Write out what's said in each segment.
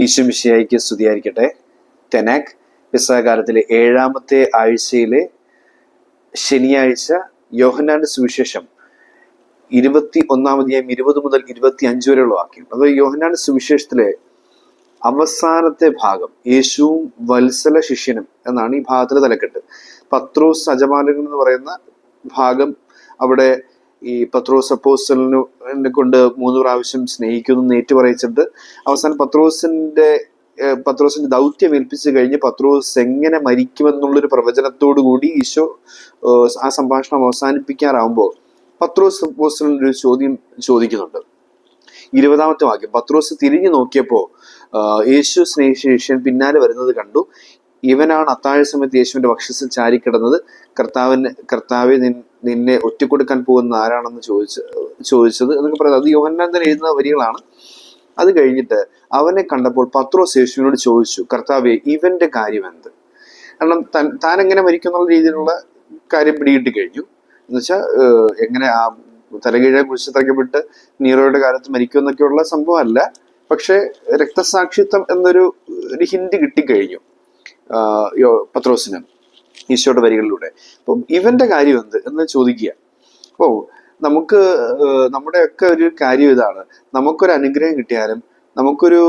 ഈശ്വമിശിയായിക്ക് സ്തുതിയായിരിക്കട്ടെ. തെനാക് വിസാകാലത്തിലെ ഏഴാമത്തെ ആഴ്ചയിലെ ശനിയാഴ്ച യോഹനാന്റെ സുവിശേഷം ഇരുപത്തി ഒന്നാമധ്യായം ഇരുപത് മുതൽ ഇരുപത്തി അഞ്ച് വരെയുള്ള വാക്യം. അത് യോഹനാന്റെ സുവിശേഷത്തിലെ അവസാനത്തെ ഭാഗം യേശുവും വത്സല ശിഷ്യനും എന്നാണ് ഈ ഭാഗത്തിലെ തലക്കെട്ട്. പത്രോസ് അജമാലകൻ എന്ന് പറയുന്ന ഭാഗം അവിടെ ഈ പത്രോസ് അപ്പോസ്റ്റലിനെ കൊണ്ട് മൂന്ന് പ്രാവശ്യം സ്നേഹിക്കുന്നു ഏറ്റു പറയിച്ചിട്ട് അവസാനം പത്രോസിന്റെ പത്രോസിന്റെ ദൗത്യം ഏൽപ്പിച്ചു കഴിഞ്ഞ് പത്രോസ് എങ്ങനെ മരിക്കുമെന്നുള്ളൊരു പ്രവചനത്തോടു കൂടി ഈശോ ആ സംഭാഷണം അവസാനിപ്പിക്കാറാവുമ്പോൾ പത്രോസ് അപ്പോസ്റ്റലിന് ഒരു ചോദ്യം ചോദിക്കുന്നുണ്ട്. ഇരുപതാമത്തെ വാക്യം. പത്രോസ് തിരിഞ്ഞു നോക്കിയപ്പോൾ യേശു സ്നേഹിച്ച പിന്നാലെ വരുന്നത് കണ്ടു. ഇവനാണ് അത്താഴ സമയത്ത് യേശുവിന്റെ വക്ഷസിൽ ചാരിക്കിടന്നത്. കർത്താവിന് കർത്താവെ നിന്നെ ഒറ്റക്കൊടുക്കാൻ പോകുന്ന ആരാണെന്ന് ചോദിച്ച ചോദിച്ചത് എന്നൊക്കെ പറയുന്നത് അത് യോഹന്നാൻ തന്നെ എഴുതുന്ന വരികളാണ്. അത് കഴിഞ്ഞിട്ട് അവനെ കണ്ടപ്പോൾ പത്രോസ് യേശുവിനോട് ചോദിച്ചു കർത്താവെ ഇവന്റെ കാര്യം എന്ത് കാരണം താൻ താൻ എങ്ങനെ മരിക്കും എന്നുള്ള രീതിയിലുള്ള കാര്യം പിടികിട്ടി കഴിഞ്ഞു. എന്നുവെച്ചാൽ എങ്ങനെ ആ തലകീഴെ കുറിച്ച് തറയ്ക്കപ്പെട്ട് നീറോയുടെ കാലത്ത് മരിക്കും എന്നൊക്കെയുള്ള സംഭവമല്ല. പക്ഷേ രക്തസാക്ഷിത്വം എന്നൊരു ഒരു ഹിന്റ് കിട്ടിക്കഴിഞ്ഞു പത്രോസിന്. ഈശോയുടെ വരികളിലൂടെ. അപ്പം ഇവന്റെ കാര്യം എന്ത്? എന്ന് ചോദിക്കുക. അപ്പോൾ നമുക്ക് നമ്മുടെയൊക്കെ ഒരു കാര്യം ഇതാണ്. നമുക്കൊരു അനുഗ്രഹം കിട്ടിയാലും നമുക്കൊരു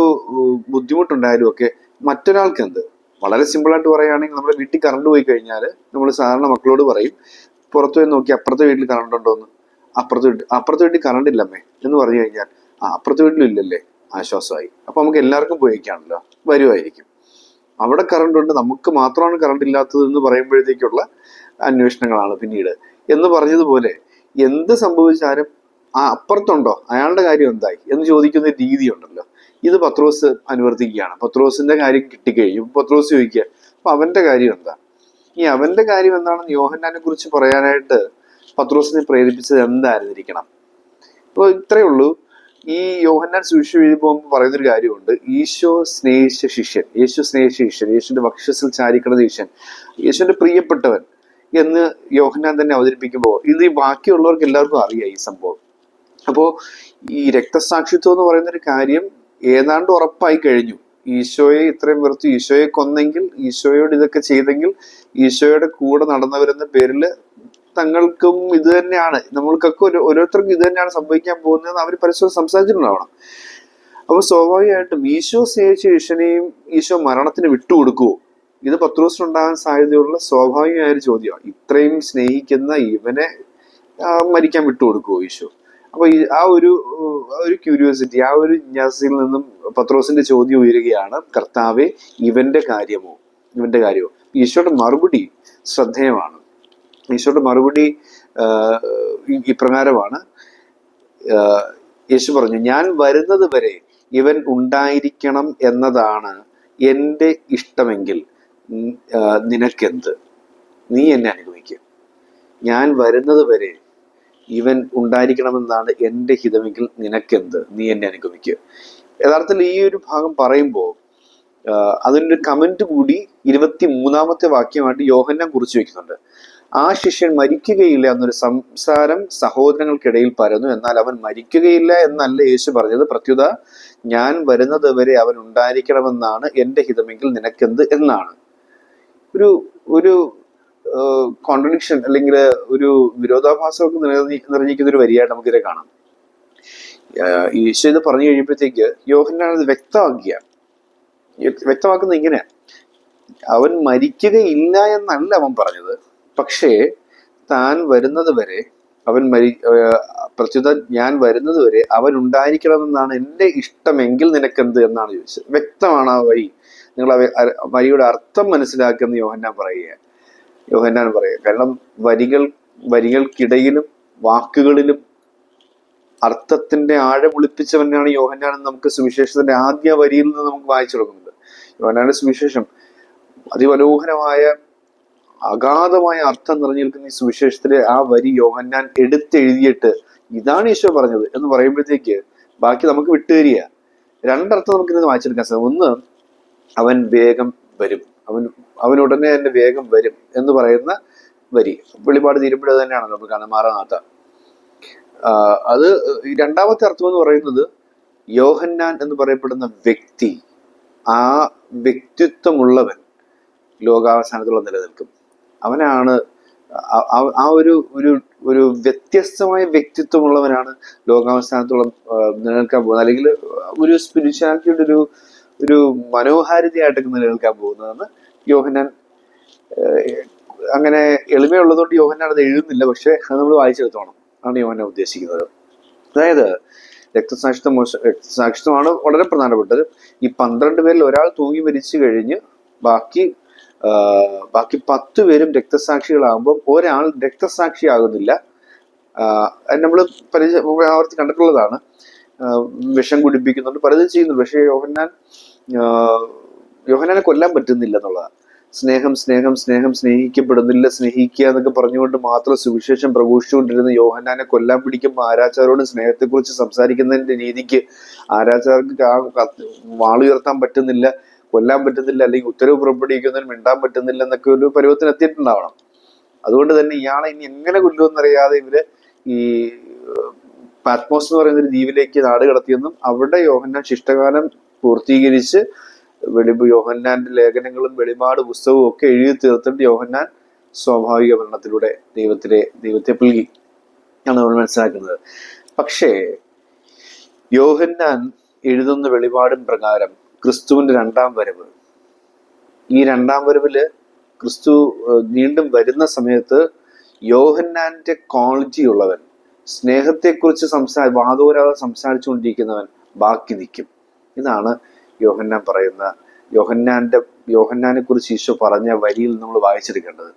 ബുദ്ധിമുട്ടുണ്ടായാലും ഒക്കെ മറ്റൊരാൾക്ക് എന്ത്? വളരെ സിമ്പിളായിട്ട് പറയുകയാണെങ്കിൽ നമ്മുടെ വീട്ടിൽ കറണ്ട് പോയി കഴിഞ്ഞാൽ നമ്മൾ സാധാരണ മക്കളോട് പറയും പുറത്തു പോയി നോക്കി അപ്പുറത്തെ വീട്ടിൽ കറണ്ട് ഉണ്ടോ എന്ന്? അപ്പുറത്തെ വീട്ടിൽ അപ്പുറത്തെ വീട്ടിൽ കറണ്ട് ഇല്ലമ്മേ എന്ന് പറഞ്ഞു കഴിഞ്ഞാൽ ആ അപ്പുറത്തെ വീട്ടിലും ഇല്ലല്ലേ? ആശ്വാസമായി. അപ്പൊ നമുക്ക് എല്ലാവർക്കും പോയിക്കാണല്ലോ വരുമായിരിക്കും അവിടെ കറണ്ട് ഉണ്ട്. നമുക്ക് മാത്രമാണ് കറണ്ട് ഇല്ലാത്തത് എന്ന് പറയുമ്പോഴത്തേക്കുള്ള അന്വേഷണങ്ങളാണ് പിന്നീട്. എന്ന് പറഞ്ഞതുപോലെ എന്ത് സംഭവിച്ചാലും ആ അപ്പുറത്തുണ്ടോ? അയാളുടെ കാര്യം എന്തായി? എന്ന് ചോദിക്കുന്ന രീതി രീതിയുണ്ടല്ലോ ഇത് പത്രോസ് അനുവർത്തിക്കുകയാണ്. പത്രോസിന്റെ കാര്യം കിട്ടിക്കഴിഞ്ഞു. പത്രോസ് ചോദിക്കുക അപ്പൊ അവന്റെ കാര്യം എന്താ? ഈ അവന്റെ കാര്യം എന്താണെന്ന് യോഹന്നാനെ കുറിച്ച് പറയാനായിട്ട് പത്രോസിനെ പ്രേരിപ്പിച്ചത് എന്തായിരുന്നിരിക്കണം? അപ്പോൾ ഇത്രയേ ഉള്ളൂ. ഈ യോഹന്നാൻ സുവിശേഷം എഴുതുമ്പോൾ പറയുന്നൊരു കാര്യമുണ്ട്. ഈശോ സ്നേഹിച്ച ശിഷ്യൻ യേശു സ്നേഹിച്ച ശിഷ്യൻ യേശുവിന്റെ വക്ഷസിൽ ചാരിക്കണ ശിഷ്യൻ യേശുവിന്റെ പ്രിയപ്പെട്ടവൻ എന്ന് യോഹന്നാൻ തന്നെ അവതരിപ്പിക്കുമ്പോൾ ഇത് ഈ ബാക്കിയുള്ളവർക്ക് എല്ലാവർക്കും അറിയാം ഈ സംഭവം. അപ്പോൾ ഈ രക്തസാക്ഷിത്വം എന്ന് പറയുന്ന ഒരു കാര്യം ഏതാണ്ട് ഉറപ്പായി കഴിഞ്ഞു. ഈശോയെ ഇത്രയും വെറുത്തു ഈശോയെ കൊന്നെങ്കിൽ ഈശോയോട് ഇതൊക്കെ ചെയ്തെങ്കിൽ ഈശോയുടെ കൂടെ നടന്നവരെന്ന പേരിൽ തങ്ങൾക്കും ഇത് തന്നെയാണ്. നമ്മൾക്കൊക്കെ ഒരു ഓരോരുത്തർക്കും ഇത് തന്നെയാണ് സംഭവിക്കാൻ പോകുന്നതെന്ന് അവർ പരസ്പരം സംസാരിച്ചിട്ടുണ്ടാവണം. അപ്പൊ സ്വാഭാവികമായിട്ടും ഈശോ സ്നേഹിച്ച ഈശനെയും ഈശോ മരണത്തിന് വിട്ടുകൊടുക്കുവോ? ഇത് പത്രോസിനുണ്ടാകാൻ സാധ്യതയുള്ള സ്വാഭാവികമായ ഒരു ചോദ്യമാണ്. ഇത്രയും സ്നേഹിക്കുന്ന ഇവനെ മരിക്കാൻ വിട്ടുകൊടുക്കുവോ ഈശോ? അപ്പൊ ആ ഒരു ഒരു ക്യൂരിയോസിറ്റി ആ ഒരു ജിജ്ഞാസയിൽ നിന്നും പത്രോസിന്റെ ചോദ്യം ഉയരുകയാണ്. കർത്താവെ ഇവന്റെ കാര്യമോ? ഇവന്റെ കാര്യമോ? ഈശോയുടെ മറുപടി ശ്രദ്ധേയമാണ്. ഈശോയുടെ മറുപടി ഇപ്രകാരമാണ് യേശു പറഞ്ഞു ഞാൻ വരുന്നത് വരെ ഇവൻ ഉണ്ടായിരിക്കണം എന്നതാണ് എന്റെ ഇഷ്ടമെങ്കിൽ നിനക്കെന്ത്? നീ എന്നെ അനുഗമിക്കുക ഞാൻ വരുന്നത് വരെ ഇവൻ ഉണ്ടായിരിക്കണമെന്നാണ് എന്റെ ഹിതമെങ്കിൽ നിനക്കെന്ത്? നീ എന്നെ അനുഗമിക്കുക യഥാർത്ഥത്തിൽ ഈ ഒരു ഭാഗം പറയുമ്പോൾ അതിന്റെ കമന്റ് കൂടി ഇരുപത്തി മൂന്നാമത്തെ വാക്യമായിട്ട് യോഹന്നാൻ കുറിച്ച് വെക്കുന്നുണ്ട്. ആ ശിഷ്യൻ മരിക്കുകയില്ല എന്നൊരു സംസാരം സഹോദരങ്ങൾക്കിടയിൽ പരന്നു. എന്നാൽ അവൻ മരിക്കുകയില്ല എന്നല്ല യേശു പറഞ്ഞത്. പ്രത്യുത ഞാൻ വരുന്നത് വരെ അവൻ ഉണ്ടായിരിക്കണമെന്നാണ് എന്റെ ഹിതമെങ്കിൽ നിനക്കെന്ത് എന്നാണ്. ഒരു ഒരു കോൺട്രഡിക്ഷൻ അല്ലെങ്കിൽ ഒരു വിരോധാഭാസമൊക്കെ നിറഞ്ഞി നിറഞ്ഞിരിക്കുന്ന ഒരു വരിയായിട്ട് നമുക്കിതിനെ കാണാം. യേശു ഇത് പറഞ്ഞു കഴിയുമ്പോഴത്തേക്ക് യോഹന്നാൻ അത് വ്യക്തമാക്കിയ വ്യക്തമാക്കുന്നത് ഇങ്ങനെയാണ് അവൻ മരിക്കുകയില്ല എന്നല്ല അവൻ പറഞ്ഞത്. പക്ഷേ താൻ വരുന്നത് വരെ അവൻ മരി പ്രത്യുത ഞാൻ വരുന്നത് വരെ അവൻ ഉണ്ടായിരിക്കണമെന്നാണ് എന്റെ ഇഷ്ടമെങ്കിൽ നിനക്കെന്ത് എന്നാണ് ചോദിച്ചത്. വ്യക്തമാണ് ആ വഴി. നിങ്ങൾ വരിയുടെ അർത്ഥം മനസ്സിലാക്കുന്ന യോഹന്നാൻ പറയുക. യോഹന്നാൻ പറയുക. കാരണം വരികൾ വരികൾക്കിടയിലും വാക്കുകളിലും അർത്ഥത്തിന്റെ ആഴം ഒളിപ്പിച്ചവനാണ് യോഹന്നാൻ എന്ന് നമുക്ക് സുവിശേഷത്തിന്റെ ആദ്യ വരിയിൽ നിന്ന് നമുക്ക് വായിച്ചു തുടങ്ങുന്നത് യോഹന്നാന്റെ സുവിശേഷം അതിമനോഹരമായ അഗാധമായ അർത്ഥം നിറഞ്ഞിരിക്കുന്ന ഈ സുവിശേഷത്തിലെ ആ വരി യോഹന്നാൻ എടുത്തെഴുതിയിട്ട് ഇതാണ് ഈശോ പറഞ്ഞത് എന്ന് പറയുമ്പോഴത്തേക്ക് ബാക്കി നമുക്ക് വിട്ടുതരിക. രണ്ടർത്ഥം നമുക്ക് ഇന്ന് വായിച്ചെടുക്കാൻ സാധിക്കും. ഒന്ന് അവൻ വേഗം വരും. അവൻ അവൻ ഉടനെ തന്നെ വേഗം വരും എന്ന് പറയുന്ന വരി. വെളിപാട് തീരുമ്പോഴേ തന്നെയാണല്ലോ നമുക്ക് കാണാൻ മാറാനാത്ത. അത് രണ്ടാമത്തെ അർത്ഥം എന്ന് പറയുന്നത് യോഹന്നാൻ എന്ന് പറയപ്പെടുന്ന വ്യക്തി ആ വ്യക്തിത്വമുള്ളവൻ ലോകാവസാനത്തോളം നിലനിൽക്കും. അവനാണ് ആ- ഒരു ഒരു ഒരു വ്യത്യസ്തമായ വ്യക്തിത്വമുള്ളവനാണ് ലോകാവസ്ഥാനത്തോളം നിലനിൽക്കാൻ പോകുന്നത്. അല്ലെങ്കിൽ ഒരു സ്പിരിച്വാലിറ്റിയുടെ ഒരു ഒരു മനോഹാരിതയായിട്ടൊക്കെ നിലനിൽക്കാൻ പോകുന്നതെന്ന് യോഹനാൻ അങ്ങനെ എളിമയുള്ളതുകൊണ്ട് യോഹനാൻ അത് എഴുതുന്നില്ല. പക്ഷെ അത് നമ്മൾ വായിച്ചെടുത്തോണം. ആണ് യോഹന്നാൻ ഉദ്ദേശിക്കുന്നത്. അതായത് രക്തസാക്ഷിത്വം മോശം രക്തസാക്ഷിത്വമാണ് വളരെ പ്രധാനപ്പെട്ടത്. ഈ പന്ത്രണ്ട് പേരിൽ ഒരാൾ തൂങ്ങി മരിച്ചു കഴിഞ്ഞ് ബാക്കി ബാക്കി പത്ത് പേരും രക്തസാക്ഷികളാകുമ്പോൾ ഒരാൾ രക്തസാക്ഷിയാകുന്നില്ല. നമ്മൾ പരിചയ ആവർത്തി കണ്ടിട്ടുള്ളതാണ്. വിഷം കുടിപ്പിക്കുന്നുണ്ട്. പലതും ചെയ്യുന്നുണ്ട് പക്ഷേ യോഹന്നാൻ യോഹനാനെ കൊല്ലാൻ പറ്റുന്നില്ല എന്നുള്ളതാണ്. സ്നേഹം സ്നേഹം സ്നേഹം സ്നേഹിക്കപ്പെടുന്നില്ല സ്നേഹിക്കുക എന്നൊക്കെ പറഞ്ഞുകൊണ്ട് മാത്രം സുവിശേഷം പ്രഘോഷിച്ചുകൊണ്ടിരുന്ന യോഹന്നാനെ കൊല്ലാൻ പിടിക്കുമ്പോൾ ആരാചാരോട് സ്നേഹത്തെക്കുറിച്ച് സംസാരിക്കുന്നതിന്റെ രീതിക്ക് ആരാചാർക്ക് ആ വാളുയർത്താൻ പറ്റുന്നില്ല. കൊല്ലാൻ പറ്റുന്നില്ല അല്ലെങ്കിൽ ഉത്തരവ് പുറപ്പെടുവിക്കുന്നതിന് മിണ്ടാൻ പറ്റുന്നില്ല എന്നൊക്കെ ഒരു പരുവത്തിന് എത്തിയിട്ടുണ്ടാവണം. അതുകൊണ്ട് തന്നെ ഇയാളെ ഇനി എങ്ങനെ കൊല്ലുമെന്നറിയാതെ ഇവർ ഈ പാറ്റ്മോസ് എന്ന് പറയുന്ന ഒരു ദ്വീപിലേക്ക് നാട് കടത്തിയെന്നും അവിടെ യോഹന്നാൻ ശിഷ്ടകാലം പൂർത്തീകരിച്ച് വെളി യോഹന്നാന്റെ ലേഖനങ്ങളും വെളിപാട് പുസ്തകവും ഒക്കെ എഴുതി തീർത്തിട്ട് യോഹന്നാൻ സ്വാഭാവിക മരണത്തിലൂടെ ദൈവത്തിലെ ദൈവത്തെ പുൽകി ആണ് നമ്മൾ മനസ്സിലാക്കുന്നത്. പക്ഷേ യോഹന്നാൻ എഴുതുന്ന വെളിപാടും പ്രകാരം ക്രിസ്തുവിന്റെ രണ്ടാം വരവ്. ഈ രണ്ടാം വരവിൽ ക്രിസ്തു വീണ്ടും വരുന്ന സമയത്ത് യോഹന്നാന്റെ ക്വാളിറ്റി ഉള്ളവൻ സ്നേഹത്തെക്കുറിച്ച് സംസാ വാദോരാതെ സംസാരിച്ചുകൊണ്ടിരിക്കുന്നവൻ ബാക്കി നിൽക്കും. ഇതാണ് യോഹന്നാൻ പറയുന്ന യോഹന്നാന്റെ യോഹന്നാനെ കുറിച്ച് ഈശോ പറഞ്ഞ വരിയിൽ നമ്മൾ വായിച്ചെടുക്കേണ്ടത്.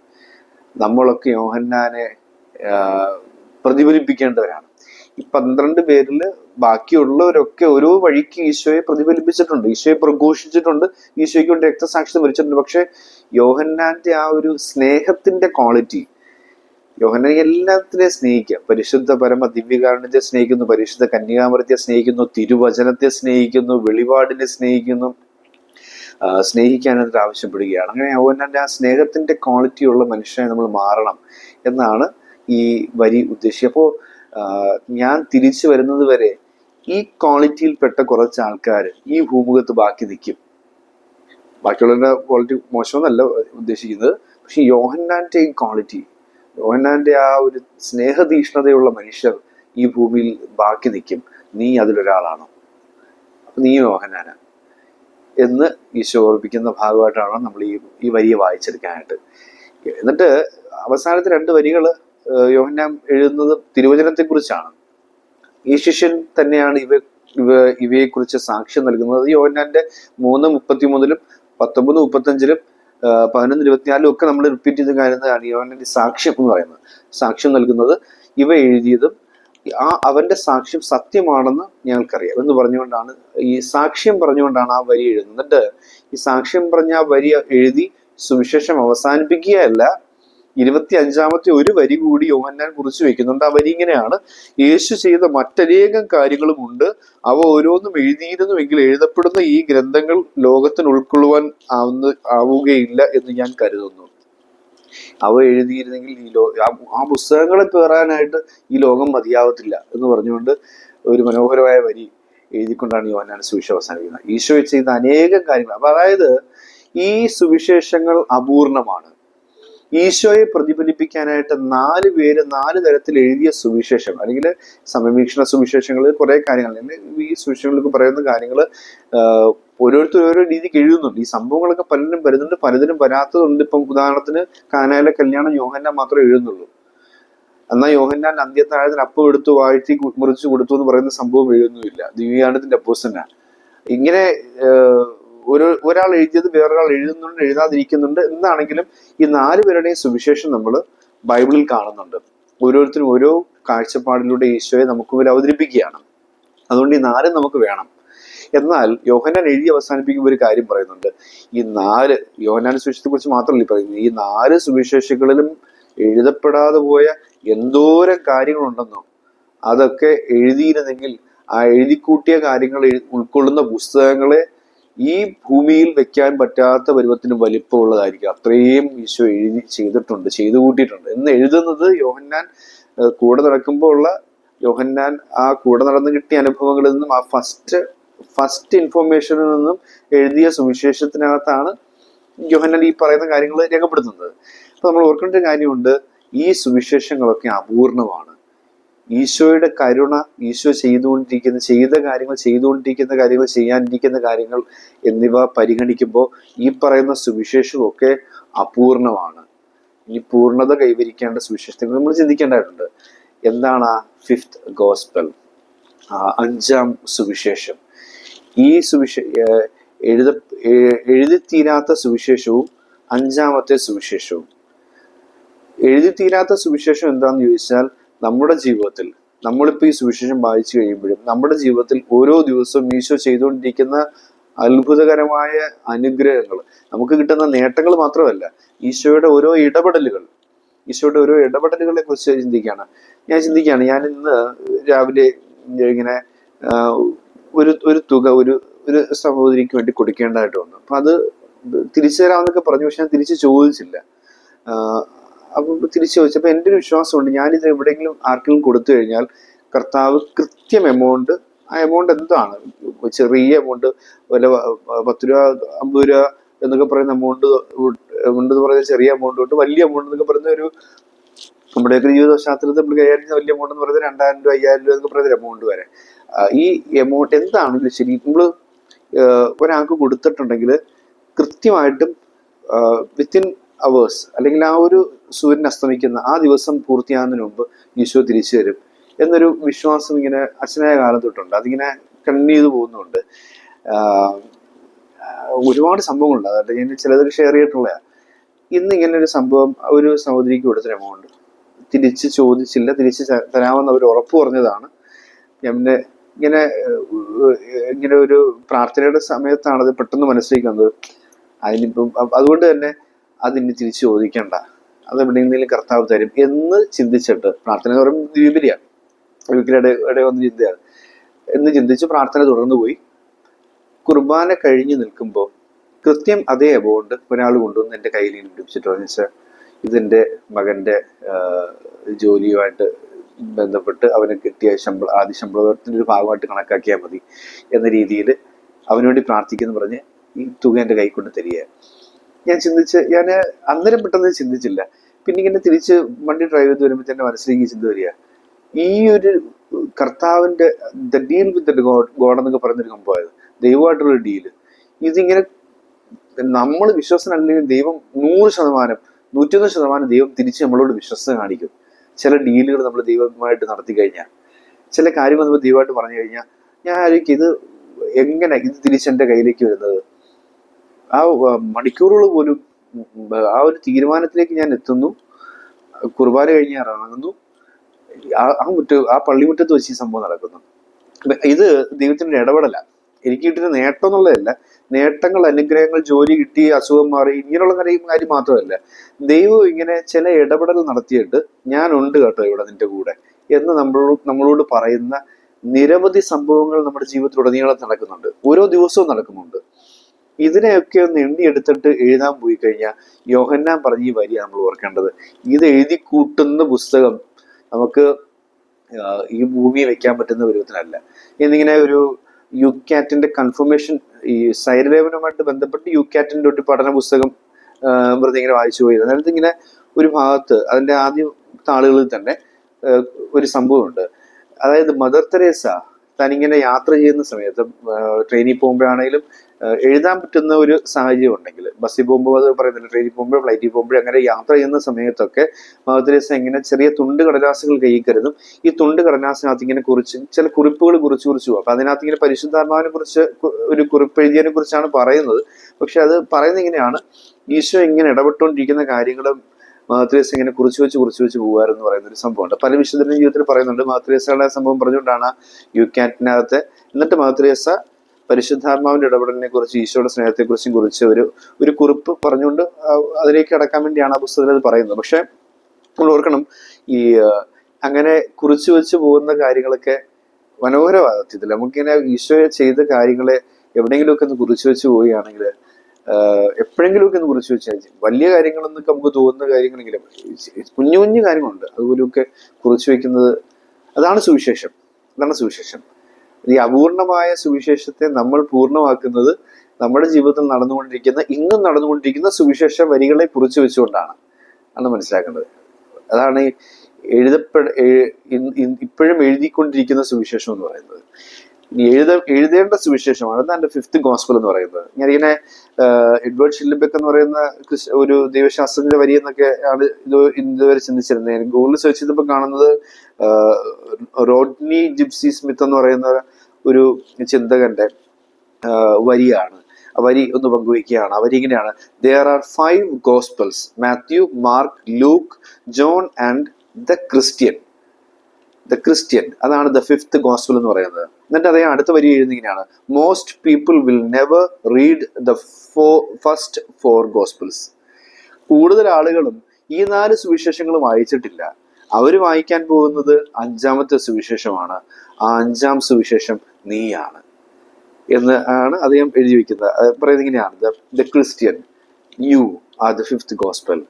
നമ്മളൊക്കെ യോഹന്നാനെ പ്രതിഫലിപ്പിക്കേണ്ടവരാണ്. ഈ പന്ത്രണ്ട് പേരിൽ ബാക്കിയുള്ളവരൊക്കെ ഓരോ വഴിക്ക് ഈശോയെ പ്രതിഫലിപ്പിച്ചിട്ടുണ്ട്. ഈശോയെ പ്രഘോഷിച്ചിട്ടുണ്ട്. ഈശോയ്ക്ക് വേണ്ടി രക്തസാക്ഷിത്വം വരിച്ചിട്ടുണ്ട്. പക്ഷെ യോഹന്നാന്റെ ആ ഒരു സ്നേഹത്തിന്റെ ക്വാളിറ്റി യോഹന്നാൻ എല്ലാത്തിനെയും സ്നേഹിക്കുക. പരിശുദ്ധ പരമ ദിവ്യകാരണത്തെ സ്നേഹിക്കുന്നു പരിശുദ്ധ കന്യാമൃത്തെ സ്നേഹിക്കുന്നു തിരുവചനത്തെ സ്നേഹിക്കുന്നു വെളിപാടിനെ സ്നേഹിക്കുന്നു സ്നേഹിക്കാൻ സ്നേഹിക്കാനായിട്ട് ആവശ്യപ്പെടുകയാണ്. അങ്ങനെ യോഹന്നാന്റെ ആ സ്നേഹത്തിന്റെ ക്വാളിറ്റി ഉള്ള മനുഷ്യനെ നമ്മൾ മാറണം എന്നാണ് ഈ വരി ഉദ്ദേശിച്ചത് അപ്പോൾ ഞാൻ തിരിച്ചു വരുന്നത് വരെ ഈ ക്വാളിറ്റിയിൽപ്പെട്ട കുറച്ച് ആൾക്കാർ ഈ ഭൂമുഖത്ത് ബാക്കി നിൽക്കും. ബാക്കിയുള്ളവരുടെ ക്വാളിറ്റി മോശമെന്നല്ല ഉദ്ദേശിക്കുന്നത്. പക്ഷെ യോഹന്നാന്റെ ഈ ക്വാളിറ്റി യോഹന്നാന്റെ ആ ഒരു സ്നേഹതീഷ്ണതയുള്ള മനുഷ്യർ ഈ ഭൂമിയിൽ ബാക്കി നിൽക്കും. നീ അതിലൊരാളാണോ. അപ്പം നീ യോഹന്നാനാണ് എന്ന് ഈശോ ഓർപ്പിക്കുന്ന ഭാഗമായിട്ടാണ് നമ്മൾ ഈ ഈ വരിയെ വായിച്ചെടുക്കാനായിട്ട്. എന്നിട്ട് അവസാനത്തെ രണ്ട് വരികൾ യോഹന്നാൻ എഴുതുന്നത് തിരുവചനത്തെ കുറിച്ചാണ് ഈ ശിഷ്യൻ തന്നെയാണ് ഇവ ഇവ ഇവയെക്കുറിച്ച് സാക്ഷ്യം നൽകുന്നത്. യോഹന്നാന്റെ മൂന്ന് മുപ്പത്തി മൂന്നിലും പത്തൊമ്പത് മുപ്പത്തഞ്ചിലും പതിനൊന്ന് ഇരുപത്തിനാലിലും ഒക്കെ നമ്മൾ റിപ്പീറ്റ് ചെയ്ത് കാര്യതാണ് യോഹന്നാന്റെ സാക്ഷ്യം എന്ന് പറയുന്നത്. സാക്ഷ്യം നൽകുന്നത് ഇവ എഴുതിയതും ആ അവന്റെ സാക്ഷ്യം സത്യമാണെന്ന് ഞങ്ങൾക്കറിയാം എന്ന് പറഞ്ഞുകൊണ്ടാണ് ഈ സാക്ഷ്യം പറഞ്ഞുകൊണ്ടാണ് ആ വരി എഴുതുന്നത്. എന്നിട്ട് ഈ സാക്ഷ്യം പറഞ്ഞ ആ വരി എഴുതി സുവിശേഷം അവസാനിപ്പിക്കുകയല്ല ഇരുപത്തി അഞ്ചാമത്തെ ഒരു വരി കൂടി യോഹന്നാൻ കുറിച്ച് വെക്കുന്നുണ്ട്. ആ വരി ഇങ്ങനെയാണ്. യേശു ചെയ്ത മറ്റനേകം കാര്യങ്ങളും ഉണ്ട് അവ ഓരോന്നും എഴുതിയിരുന്നുവെങ്കിൽ എഴുതപ്പെടുന്ന ഈ ഗ്രന്ഥങ്ങൾ ലോകത്തിന് ഉൾക്കൊള്ളുവാൻ ആവുന്ന ആവുകയില്ല എന്ന് ഞാൻ കരുതുന്നു. അവ എഴുതിയിരുന്നെങ്കിൽ ഈ ലോ ആ- ആ പുസ്തകങ്ങളെ പേറാനായിട്ട് ഈ ലോകം മതിയാവത്തില്ല എന്ന് പറഞ്ഞുകൊണ്ട് ഒരു മനോഹരമായ വരി എഴുതിക്കൊണ്ടാണ് യോഹന്നാൻ സുവിശേഷം അവസാനിക്കുന്നത് ഈശോ ചെയ്ത അനേകം കാര്യങ്ങൾ. അപ്പൊ അതായത് ഈ സുവിശേഷങ്ങൾ അപൂർണമാണ്. ഈശോയെ പ്രതിഫലിപ്പിക്കാനായിട്ട് നാല് പേര് നാല് തരത്തിൽ എഴുതിയ സുവിശേഷം അല്ലെങ്കിൽ സമവീക്ഷണ സുവിശേഷങ്ങളിൽ കുറെ കാര്യങ്ങൾ. ഈ സുവിശേഷങ്ങൾക്ക് പറയുന്ന കാര്യങ്ങൾ ഓരോരുത്തർ ഓരോ രീതിക്ക് എഴുതുന്നുണ്ട്. ഈ സംഭവങ്ങളൊക്കെ പലരും വരുന്നുണ്ട് പലതിനും വരാത്തതുണ്ട്. ഇപ്പം ഉദാഹരണത്തിന് കാനായിലെ കല്യാണം യോഹന്നാൻ മാത്രമേ എഴുതുന്നുള്ളൂ. എന്നാൽ യോഹന്നാൻ അന്ത്യത്താഴത്തിന് അപ്പം എടുത്തു വാഴ്ത്തി മുറിച്ചു കൊടുത്തു എന്ന് പറയുന്ന സംഭവം എഴുതുന്നുമില്ല. ദിവ്യാനത്തിന്റെ അപ്പോസ്റ്റനാണ് ഇങ്ങനെ ഒരു ഒരാൾ എഴുതിയത് വേറൊരാൾ എഴുതുന്നുണ്ട് എഴുതാതിരിക്കുന്നുണ്ട് എന്താണെങ്കിലും ഈ നാല് പേരുടെയും സുവിശേഷം നമ്മൾ ബൈബിളിൽ കാണുന്നുണ്ട്. ഓരോരുത്തരും ഓരോ കാഴ്ചപ്പാടിലൂടെ ഈശോയെ നമുക്ക് മുമ്പിൽ അവതരിപ്പിക്കുകയാണ്. അതുകൊണ്ട് ഈ നാല് നമുക്ക് വേണം. എന്നാൽ യോഹന്നാൻ എഴുതി അവസാനിപ്പിക്കുമ്പോൾ ഒരു കാര്യം പറയുന്നുണ്ട്. ഈ നാല് യോഹന്നാൻ സുവിശേഷത്തെ കുറിച്ച് മാത്രമല്ല പറയുന്നത്. ഈ നാല് സുവിശേഷങ്ങളിലും എഴുതപ്പെടാതെ പോയ എന്തോരം കാര്യങ്ങളുണ്ടെന്നോ അതൊക്കെ എഴുതിയിരുന്നെങ്കിൽ ആ എഴുതിക്കൂട്ടിയ കാര്യങ്ങൾ ഉൾക്കൊള്ളുന്ന പുസ്തകങ്ങളെ ഈ ഭൂമിയിൽ വെക്കാൻ പറ്റാത്ത പരുവത്തിന് വലിപ്പമുള്ളതായിരിക്കും. അത്രയും ഈശോ എഴുതി ചെയ്തിട്ടുണ്ട് ചെയ്തു കൂട്ടിയിട്ടുണ്ട്. എന്ന് എഴുതുന്നത് യോഹന്നാൻ കൂടെ നടക്കുമ്പോൾ ഉള്ള യോഹന്നാൻ ആ കൂടെ നടന്നു കിട്ടിയ അനുഭവങ്ങളിൽ നിന്നും ആ ഫസ്റ്റ് ഫസ്റ്റ് ഇൻഫോർമേഷനിൽ നിന്നും എഴുതിയ സുവിശേഷത്തിനകത്താണ് യോഹന്നാൻ ഈ പറയുന്ന കാര്യങ്ങൾ രേഖപ്പെടുത്തുന്നത്. അപ്പൊ നമ്മൾ ഓർക്കേണ്ട കാര്യമുണ്ട് ഈ സുവിശേഷങ്ങളൊക്കെ അപൂർണമാണ്. ഈശോയുടെ കരുണ ഈശോ ചെയ്തുകൊണ്ടിരിക്കുന്ന ചെയ്ത കാര്യങ്ങൾ ചെയ്തുകൊണ്ടിരിക്കുന്ന കാര്യങ്ങൾ ചെയ്യാനിരിക്കുന്ന കാര്യങ്ങൾ എന്നിവ പരിഗണിക്കുമ്പോൾ ഈ പറയുന്ന സുവിശേഷമൊക്കെ അപൂർണമാണ്. ഈ പൂർണത കൈവരിക്കേണ്ട സുവിശേഷത്തെ നമ്മൾ ചിന്തിക്കേണ്ടതായിട്ടുണ്ട്. എന്താണ് ആ ഫിഫ്ത് ഗോസ്പൽ അഞ്ചാം സുവിശേഷം. ഈ സുവിശേഷ എഴുത എഴുതിത്തീരാത്ത സുവിശേഷവും അഞ്ചാമത്തെ സുവിശേഷവും. എഴുതിത്തീരാത്ത സുവിശേഷം എന്താണെന്ന് ചോദിച്ചാൽ നമ്മുടെ ജീവിതത്തിൽ നമ്മളിപ്പോൾ ഈ സുവിശേഷം വായിച്ചു കഴിയുമ്പോഴും നമ്മുടെ ജീവിതത്തിൽ ഓരോ ദിവസവും ഈശോ ചെയ്തുകൊണ്ടിരിക്കുന്ന അത്ഭുതകരമായ അനുഗ്രഹങ്ങൾ നമുക്ക് കിട്ടുന്ന നേട്ടങ്ങൾ മാത്രമല്ല ഈശോയുടെ ഓരോ ഇടപെടലുകൾ ഈശോയുടെ ഓരോ ഇടപെടലുകളെ കുറിച്ച് ചിന്തിക്കുകയാണ്. ഞാൻ ചിന്തിക്കുകയാണ് ഞാൻ ഇന്ന് രാവിലെ ഇങ്ങനെ ഒരു ഒരു തുക ഒരു ഒരു സഹോദരിക്ക് വേണ്ടി കൊടുക്കേണ്ടതായിട്ട് വന്നു. അപ്പൊ അത് തിരിച്ചു തരാമെന്നൊക്കെ പറഞ്ഞു പക്ഷെ ഞാൻ തിരിച്ചു ചോദിച്ചില്ല. ആഹ് അപ്പൊ തിരിച്ചു ചോദിച്ചപ്പോൾ എന്റെ ഒരു വിശ്വാസമുണ്ട്. ഞാനിത് എവിടെയെങ്കിലും ആർക്കെങ്കിലും കൊടുത്തു കഴിഞ്ഞാൽ കർത്താവ് കൃത്യം എമൗണ്ട് ആ എമൗണ്ട് എന്താണ്? ചെറിയ എമൗണ്ട് വല്ല പത്ത് രൂപ അമ്പത് രൂപ എന്നൊക്കെ പറയുന്ന എമൗണ്ട് എന്ന് പറയുന്ന ചെറിയ എമൗണ്ട് തൊട്ട് വലിയ എമൗണ്ട് എന്നൊക്കെ പറയുന്ന ഒരു നമ്മുടെയൊക്കെ ജീവിതശാസ്ത്രത്തിൽ നമ്മൾ കൈകാര്യം വലിയ എമൗണ്ട് എന്ന് പറയുന്നത് രണ്ടായിരം രൂപ അയ്യായിരം രൂപ എന്നൊക്കെ പറയുന്ന എമൗണ്ട് വരെ. ഈ എമൗണ്ട് എന്താണെങ്കിലും ശരി നമ്മൾ ഒരാൾക്ക് കൊടുത്തിട്ടുണ്ടെങ്കിൽ കൃത്യമായിട്ടും വിത്തിൻ അവേഴ്സ് അല്ലെങ്കിൽ ആ ഒരു സൂര്യൻ അസ്തമിക്കുന്ന ആ ദിവസം പൂർത്തിയാകുന്നതിന് മുമ്പ് ഈശോ തിരിച്ചു വരും. എന്നൊരു വിശ്വാസം ഇങ്ങനെ അച്ഛനായ കാലം തൊട്ടുണ്ട്. അതിങ്ങനെ കണ്ണി ചെയ്ത് പോകുന്നുണ്ട്. ഒരുപാട് സംഭവങ്ങളുണ്ട്. അതായത് ഞാൻ ചിലതൊക്കെ ഷെയർ ചെയ്തിട്ടുള്ള ഇന്ന് ഇങ്ങനെ ഒരു സംഭവം ഒരു സഹോദരിക്ക് കൊടുത്തൊരു എമൗണ്ട് തിരിച്ച് ചോദിച്ചില്ല. തിരിച്ച് തരാമെന്ന് അവർ ഉറപ്പ് പറഞ്ഞതാണ്. ഞാൻ പിന്നെ ഇങ്ങനെ ഇങ്ങനെ ഒരു പ്രാർത്ഥനയുടെ സമയത്താണ് പെട്ടെന്ന് മനസ്സിലേക്ക് വന്നത്. അതിനിപ്പം അതുകൊണ്ട് തന്നെ അതിന് തിരിച്ച് ചോദിക്കേണ്ട. അത് എവിടെയെങ്കിലും കർത്താവ് തരും എന്ന് ചിന്തിച്ചിട്ട് പ്രാർത്ഥന എന്ന് പറയുമ്പോൾ ദ്വീപിരിയാണ് ഒരിക്കലും ഇടയിൽ വന്ന് ചിന്തയാണ് എന്ന് ചിന്തിച്ച് പ്രാർത്ഥന തുടർന്നു പോയി. കുർബാന കഴിഞ്ഞ് നിൽക്കുമ്പോൾ കൃത്യം അതേ എമൗണ്ട് ഒരാൾ കൊണ്ടുവന്ന് എന്റെ കയ്യിൽ പിടിപ്പിച്ചിട്ട് പറഞ്ഞു വെച്ചാൽ ഇതെന്റെ മകന്റെ ജോലിയുമായിട്ട് ബന്ധപ്പെട്ട് അവന് കിട്ടിയ ശമ്പള ആദ്യ ശമ്പളത്തിന്റെ ഒരു ഭാഗമായിട്ട് കണക്കാക്കിയാൽ മതി എന്ന രീതിയിൽ അവനുവേണ്ടി പ്രാർത്ഥിക്കുന്നു പറഞ്ഞ് ഈ തുക എന്റെ കൈ കൊണ്ട് തരിക ഞാൻ ചിന്തിച്ച് ഞാൻ അന്നേരം പെട്ടെന്ന് ചിന്തിച്ചില്ല. പിന്നെ ഇങ്ങനെ തിരിച്ച് വണ്ടി ഡ്രൈവ് ചെയ്ത് വരുമ്പോൾ തന്നെ മനസ്സിലേക്ക് ചിന്ത വരിക. ഈ ഒരു കർത്താവിന്റെ the deal with the god god എന്നൊക്കെ പറയുന്നൊരു സംഭവമായത്. ദൈവമായിട്ടുള്ള ഡീൽ ഇതിങ്ങനെ നമ്മൾ വിശ്വസനല്ലെങ്കിൽ ദൈവം നൂറ് ശതമാനം നൂറ്റൊന്ന് ശതമാനം ദൈവം തിരിച്ച് നമ്മളോട് വിശ്വസത കാണിക്കും. ചില ഡീലുകൾ നമ്മൾ ദൈവമായിട്ട് നടത്തി കഴിഞ്ഞാൽ ചില കാര്യങ്ങൾ നമ്മൾ ദൈവമായിട്ട് പറഞ്ഞു കഴിഞ്ഞാൽ ഞാൻ ആലോചിക്കും ഇത് എങ്ങനെ ഇത് തിരിച്ച് എന്റെ കയ്യിലേക്ക് വരുന്നത്? ആ മണിക്കൂറുകൾ പോലും ആ ഒരു തീരുമാനത്തിലേക്ക് ഞാൻ എത്തുന്നു. കുർബാന കഴിഞ്ഞ് ഞാൻ ഇറങ്ങുന്നു. ആ മുറ്റ ആ പള്ളിമുറ്റത്ത് വെച്ച് ഈ സംഭവം നടക്കുന്നു. ഇത് ദൈവത്തിന്റെ ഇടപെടല. എനിക്ക് കിട്ടുന്ന നേട്ടം എന്നുള്ളതല്ല നേട്ടങ്ങൾ അനുഗ്രഹങ്ങൾ ജോലി കിട്ടി അസുഖം മാറി ഇങ്ങനെയുള്ള കാര്യം മാത്രമല്ല. ദൈവം ഇങ്ങനെ ചില ഇടപെടൽ നടത്തിയിട്ട് ഞാൻ ഉണ്ട് കേട്ടോ ഇവിടെ നിന്റെ കൂടെ എന്ന് നമ്മളോട് നമ്മളോട് പറയുന്ന നിരവധി സംഭവങ്ങൾ നമ്മുടെ ജീവിതത്തിലുടനീളം നടക്കുന്നുണ്ട്. ഓരോ ദിവസവും നടക്കുന്നുണ്ട്. ഇതിനെയൊക്കെ ഒന്ന് എണ്ണിയെടുത്തിട്ട് എഴുതാൻ പോയി കഴിഞ്ഞാൽ യോഹന്നാൻ പറഞ്ഞ ഈ വരിയാണ് നമ്മൾ ഓർക്കേണ്ടത്. ഇത് എഴുതി കൂട്ടുന്ന പുസ്തകം നമുക്ക് ഈ ഭൂമി വെക്കാൻ പറ്റുന്ന വിധത്തിലല്ല. എന്നിങ്ങനെ ഒരു യു കാറ്റിന്റെ കൺഫർമേഷൻ ഈ സൈരലേപനവുമായിട്ട് ബന്ധപ്പെട്ട് യു കാറ്റിന്റെ ഒരു പഠന പുസ്തകം വെറുതെ ഇങ്ങനെ വായിച്ചു പോയി അതായത് ഇങ്ങനെ ഒരു ഭാഗത്ത് അതിന്റെ ആദ്യ താളുകളിൽ തന്നെ ഒരു സംഭവമുണ്ട്. അതായത് മദർ തെരേസ താനിങ്ങനെ യാത്ര ചെയ്യുന്ന സമയത്ത് ട്രെയിനിൽ പോകുമ്പോഴാണെങ്കിലും എഴുതാൻ പറ്റുന്ന ഒരു സാഹചര്യം ഉണ്ടെങ്കിൽ ബസ്സിൽ പോകുമ്പോൾ അത് പറയുന്നില്ല ട്രെയിനിൽ പോകുമ്പോൾ ഫ്ലൈറ്റിൽ പോകുമ്പോൾ അങ്ങനെ യാത്ര ചെയ്യുന്ന സമയത്തൊക്കെ എങ്ങനെ ഇങ്ങനെ ചെറിയ തുണ്ട് കടലാസുകൾ കയ്യിൽ കരുതും. ഈ തുണ്ട് കടലാസിനകത്ത് ഇങ്ങനെ കുറിച്ച് ചില കുറിപ്പുകൾ കുറിച്ച് കുറിച്ച് പോകും അപ്പൊ അതിനകത്ത് ഇങ്ങനെ പരിശുദ്ധാത്മാവിനെ കുറിച്ച് ഒരു കുറിപ്പ് എഴുതിയതിനെ കുറിച്ചാണ് പറയുന്നത്. പക്ഷെ അത് പറയുന്നത് ഇങ്ങനെയാണ് ഈശോ ഇങ്ങനെ ഇടപെട്ടുകൊണ്ടിരിക്കുന്ന കാര്യങ്ങളും മാത്രീസ് ഇങ്ങനെ കുറിച്ച് വെച്ച് കുറിച്ച് വെച്ച് പോകുമായിരുന്നു പറയുന്ന ഒരു സംഭവമുണ്ട്. പല വിശുദ്ധരുടെ ജീവിതത്തിൽ പറയുന്നുണ്ട്. മാതൃസയുടെ സംഭവം പറഞ്ഞുകൊണ്ടാണ് യു ക്യാറ്റിനകത്ത് എന്നിട്ട് മാതൃസ പരിശുദ്ധാത്മാവിന്റെ ഇടപെടലിനെ കുറിച്ച് ഈശോയുടെ സ്നേഹത്തെ കുറിച്ചും ഒരു ഒരു കുറിപ്പ് പറഞ്ഞുകൊണ്ട് അതിലേക്ക് അടക്കാൻ വേണ്ടിയാണ് ആ പുസ്തകത്തിൽ അത് പറയുന്നത്. പക്ഷെ നമ്മൾ ഓർക്കണം ഈ അങ്ങനെ കുറിച്ചു വെച്ച് പോകുന്ന കാര്യങ്ങളൊക്കെ മനോഹരമാകത്തില്ല നമുക്കിങ്ങനെ ഈശോയെ ചെയ്ത കാര്യങ്ങളെ എവിടെയെങ്കിലുമൊക്കെ ഒന്ന് കുറിച്ചു വെച്ച് പോവുകയാണെങ്കിൽ എപ്പോഴെങ്കിലുമൊക്കെ ഒന്ന് കുറിച്ച് വെച്ചാൽ വലിയ കാര്യങ്ങളെന്നൊക്കെ നമുക്ക് തോന്നുന്ന കാര്യങ്ങളെങ്കിലും കുഞ്ഞു കുഞ്ഞു കാര്യങ്ങളുണ്ട്. അതുപോലെയൊക്കെ കുറിച്ച് വെക്കുന്നത് അതാണ് സുവിശേഷം. അതാണ് സുവിശേഷം. ഈ അപൂർണമായ സുവിശേഷത്തെ നമ്മൾ പൂർണമാക്കുന്നത് നമ്മുടെ ജീവിതത്തിൽ നടന്നുകൊണ്ടിരിക്കുന്ന ഇന്നും നടന്നുകൊണ്ടിരിക്കുന്ന സുവിശേഷ വരികളെ കുറിച്ച് വെച്ചുകൊണ്ടാണ്. ആണ് മനസ്സിലാക്കേണ്ടത്. അതാണ് എഴുതപ്പെട ഇപ്പോഴും എഴുതിക്കൊണ്ടിരിക്കുന്ന സുവിശേഷം എന്ന് പറയുന്നത്. എഴുത എഴുതേണ്ട സുവിശേഷമാണ്. അതാണ് ഫിഫ്ത്ത് ഗോസ്പൽ എന്ന് പറയുന്നത്. ഞാനിങ്ങനെ എഡ്വേർഡ് ഷില്ലിബെക്ക് എന്ന് പറയുന്ന ഒരു ദൈവശാസ്ത്രജ്ഞന്റെ വരി എന്നൊക്കെ ആണ് ഇത് ഇതുവരെ ചിന്തിച്ചിരുന്നത്. ഞാൻ ഗൂഗിളിൽ സെർച്ച് ചെയ്തപ്പോൾ കാണുന്നത് റോഡ്നി ജിപ്സി സ്മിത്ത് എന്ന് പറയുന്ന ഒരു ചിന്തകന്റെ വരിയാണ്. വരി ഒന്ന് പങ്കുവയ്ക്കുകയാണ്. അവരിങ്ങനെയാണ് there are five gospels Matthew Mark Luke John and the Christian the Christian അതാണ് ദ ഫിഫ്ത്ത് ഗോസ്പൽ എന്ന് പറയുന്നത്. എന്നിട്ട് അദ്ദേഹം അടുത്ത വരി എഴുതുന്നതിനാണ് most people will never read the four first four gospels കൂടുതൽ ആളുകളും ഈ നാല് സുവിശേഷങ്ങളും വായിച്ചിട്ടില്ല. അവർ വായിക്കാൻ പോകുന്നത് അഞ്ചാമത്തെ സുവിശേഷമാണ്. ആ അഞ്ചാം സുവിശേഷം നീയാണ്. എന്ന് ആണ് അദ്ദേഹം എഴുതി വയ്ക്കുന്നത് പറയുന്നത് ഇങ്ങനെയാണ്. The Christian you are the fifth gospel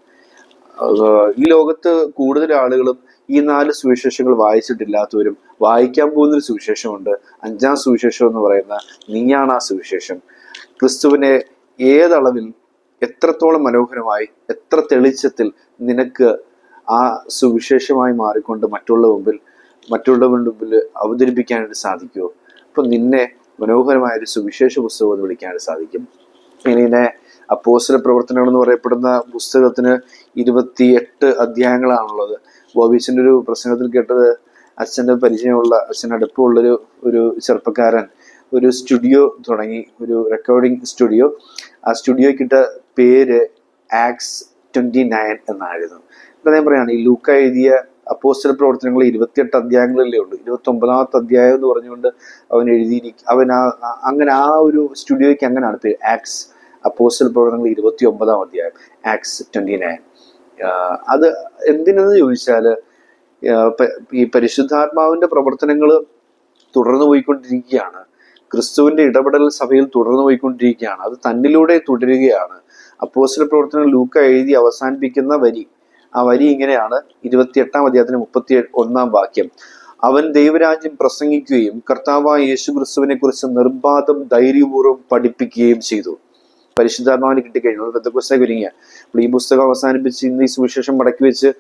ഈ ലോകത്ത് കൂടുതൽ ആളുകളും ഈ നാല് സുവിശേഷങ്ങൾ വായിച്ചിട്ടില്ലാത്തവരും വായിക്കാൻ പോകുന്നൊരു സുവിശേഷമുണ്ട്. അഞ്ചാം സുവിശേഷം എന്ന് പറയുന്ന നീയാണ് ആ സുവിശേഷം. ക്രിസ്തുവിനെ ഏതളവിൽ എത്രത്തോളം മനോഹരമായി എത്ര തെളിച്ചത്തിൽ നിനക്ക് ആ സുവിശേഷമായി മാറിക്കൊണ്ട് മറ്റുള്ള മുമ്പിൽ മറ്റുള്ളവരുടെ മുമ്പിൽ അവതരിപ്പിക്കാനായിട്ട് സാധിക്കുമോ അപ്പൊ നിന്നെ മനോഹരമായ ഒരു സുവിശേഷ പുസ്തകം എന്ന് വിളിക്കാനായിട്ട് സാധിക്കും. ഇനി അപ്പോസ്റ്റല പ്രവർത്തനങ്ങൾ എന്ന് പറയപ്പെടുന്ന പുസ്തകത്തിന് ഇരുപത്തി എട്ട് അധ്യായങ്ങളാണുള്ളത്. ബോബീച്ചന്റെ ഒരു പ്രസംഗത്തിൽ കേട്ടത് അച്ഛന്റെ പരിചയമുള്ള അച്ഛൻ അടുപ്പമുള്ളൊരു ഒരു ചെറുപ്പക്കാരൻ. ഒരു സ്റ്റുഡിയോ തുടങ്ങി ഒരു റെക്കോർഡിംഗ് സ്റ്റുഡിയോ ആ സ്റ്റുഡിയോക്കിട്ട പേര് ആക്സ് ട്വന്റി നയൻ എന്നായിരുന്നു. എന്നിട്ട് ഞാൻ പറയാണ് ഈ ലൂക്ക എഴുതിയ അപ്പോസ്റ്റൽ പ്രവർത്തനങ്ങൾ ഇരുപത്തിയെട്ട് അധ്യായങ്ങളല്ലേ ഉള്ളൂ. ഇരുപത്തി ഒമ്പതാമത്തെ അധ്യായം എന്ന് പറഞ്ഞുകൊണ്ട് അവൻ എഴുതിയിരിക്കും അവൻ ആ- അങ്ങനെ ആ ഒരു സ്റ്റുഡിയോയ്ക്ക് അങ്ങനെയാണ് പേര് ആക്സ് അപ്പോസ്റ്റൽ പ്രവർത്തനങ്ങൾ ഇരുപത്തി ഒമ്പതാം അധ്യായം ആക്സ് ട്വന്റി നയൻ അത് എന്തിനെന്ന് ചോദിച്ചാൽ ഈ പരിശുദ്ധാത്മാവിന്റെ പ്രവർത്തനങ്ങൾ തുടർന്നു പോയിക്കൊണ്ടിരിക്കുകയാണ്. ക്രിസ്തുവിന്റെ ഇടപെടൽ സഭയിൽ തുടർന്നു പോയിക്കൊണ്ടിരിക്കുകയാണ്. അത് തന്നിലൂടെ തുടരുകയാണ്. അപ്പോസ്റ്റൽ പ്രവർത്തനം ലൂക്ക എഴുതി അവസാനിപ്പിക്കുന്ന വരി. ആ വരി ഇങ്ങനെയാണ്. ഇരുപത്തിയെട്ടാം അധ്യായത്തിന് മുപ്പത്തി ഒന്നാം വാക്യം. അവൻ ദൈവരാജ്യം പ്രസംഗിക്കുകയും കർത്താവായ യേശു ക്രിസ്തുവിനെ കുറിച്ച് നിർബാധം ധൈര്യപൂർവം പഠിപ്പിക്കുകയും ചെയ്തു. പരിശുദ്ധാത്മാവിന് കിട്ടിക്കഴിഞ്ഞു. ബന്ധക്കുസ്തക ഒരുങ്ങിയ. അപ്പോൾ ഈ പുസ്തകം അവസാനിപ്പിച്ച് ഇന്ന് ഈ സുവിശേഷം മടക്കി വെച്ച്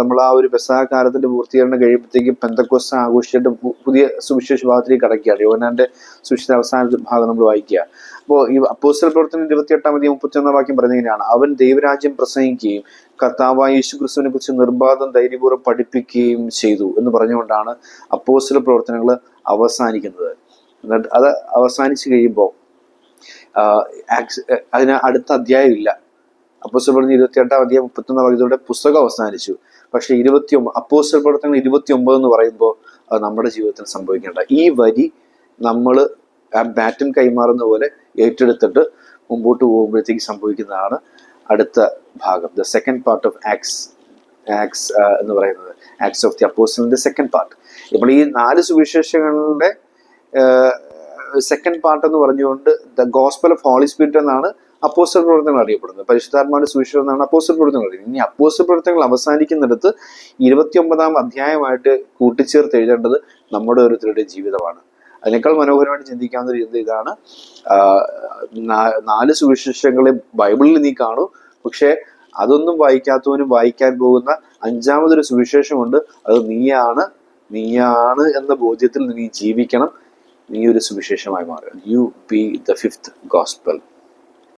നമ്മൾ ആ ഒരു പെസഹ കാലത്തിന്റെ പൂർത്തീകരണം കഴിയുമ്പോഴത്തേക്കും പെന്തക്കോസ് ആഘോഷിച്ചിട്ട് പുതിയ സുവിശേഷ ഭാഗത്തിലേക്ക് കടക്കുകയാണ്. യോനാന്റെ സുവിശേഷ അവസാന ഭാഗം നമ്മൾ വായിക്കുക. അപ്പോൾ ഈ അപ്പോസ്റ്റൽ പ്രവർത്തനം ഇരുപത്തിയെട്ടാം അധികം മുപ്പത്തിയൊന്നാം വാക്യം പറയുന്നത് അവൻ ദൈവരാജ്യം പ്രസംഗിക്കുകയും കർത്താവായ യേശു ക്രിസ്തുവിനെ കുറിച്ച് നിർബാധം ധൈര്യപൂർവം പഠിപ്പിക്കുകയും ചെയ്തു എന്ന് പറഞ്ഞുകൊണ്ടാണ് അപ്പോസ്റ്റൽ പ്രവർത്തനങ്ങൾ അവസാനിക്കുന്നത്. എന്നിട്ട് അത് അവസാനിച്ചു കഴിയുമ്പോൾ അതിന് അടുത്ത അധ്യായം ഇല്ല. അപ്പോസ്റ്റൽ പ്രവർത്തനം ഇരുപത്തി എട്ടാം അധ്യായം മുപ്പത്തൊന്നാം വാക്യത്തോടെ പുസ്തകം അവസാനിച്ചു. പക്ഷേ ഇരുപത്തി ഒമ്പത് അപ്പോസ്റ്റൽ പ്രവർത്തനങ്ങൾ ഇരുപത്തി ഒമ്പത് എന്ന് പറയുമ്പോൾ അത് നമ്മുടെ ജീവിതത്തിൽ സംഭവിക്കേണ്ട. ഈ വരി നമ്മൾ ആ ബാറ്റൻ കൈമാറുന്ന പോലെ ഏറ്റെടുത്തിട്ട് മുമ്പോട്ട് പോകുമ്പോഴത്തേക്ക് സംഭവിക്കുന്നതാണ് അടുത്ത ഭാഗം. The second part of Acts Acts എന്ന് പറയുന്നത്. ആക്സ് ഓഫ് ദി അപ്പോസ്റ്റലിന്റെ സെക്കൻഡ് പാർട്ട് ഇപ്പോൾ ഈ നാല് സുവിശേഷങ്ങളുടെ സെക്കൻഡ് പാർട്ട് എന്ന് പറഞ്ഞുകൊണ്ട് the gospel of Holy Spirit എന്നാണ് അപ്പോസ്റ്റൽ പ്രവർത്തനങ്ങൾ അറിയപ്പെടുന്നത്. പരിശുദ്ധാത്മാവിന്റെ സുവിശേഷം എന്നാണ് അപ്പോസ്റ്റൽ പ്രവർത്തനങ്ങൾ അറിയുന്നത്. ഇനി അപ്പോസ്റ്റൽ പ്രവർത്തനങ്ങൾ അവസാനിക്കുന്നിടത്ത് ഇരുപത്തിയൊമ്പതാം അധ്യായമായിട്ട് കൂട്ടിച്ചേർത്ത് എഴുതേണ്ടത് നമ്മുടെ ഓരോരുത്തരുടെ ജീവിതമാണ്. അതിനേക്കാൾ മനോഹരമായിട്ട് ചിന്തിക്കാവുന്ന ഒരു ഇതാണ്. നാല് സുവിശേഷങ്ങളെ ബൈബിളിൽ നീ കാണൂ. പക്ഷേ അതൊന്നും വായിക്കാത്തവനും വായിക്കാൻ പോകുന്ന അഞ്ചാമതൊരു സുവിശേഷമുണ്ട്. അത് നീയാണ് നീയാണ് എന്ന ബോധ്യത്തിൽ നീ ജീവിക്കണം. നീ ഒരു സുവിശേഷമായി മാറുക. You be the fifth gospel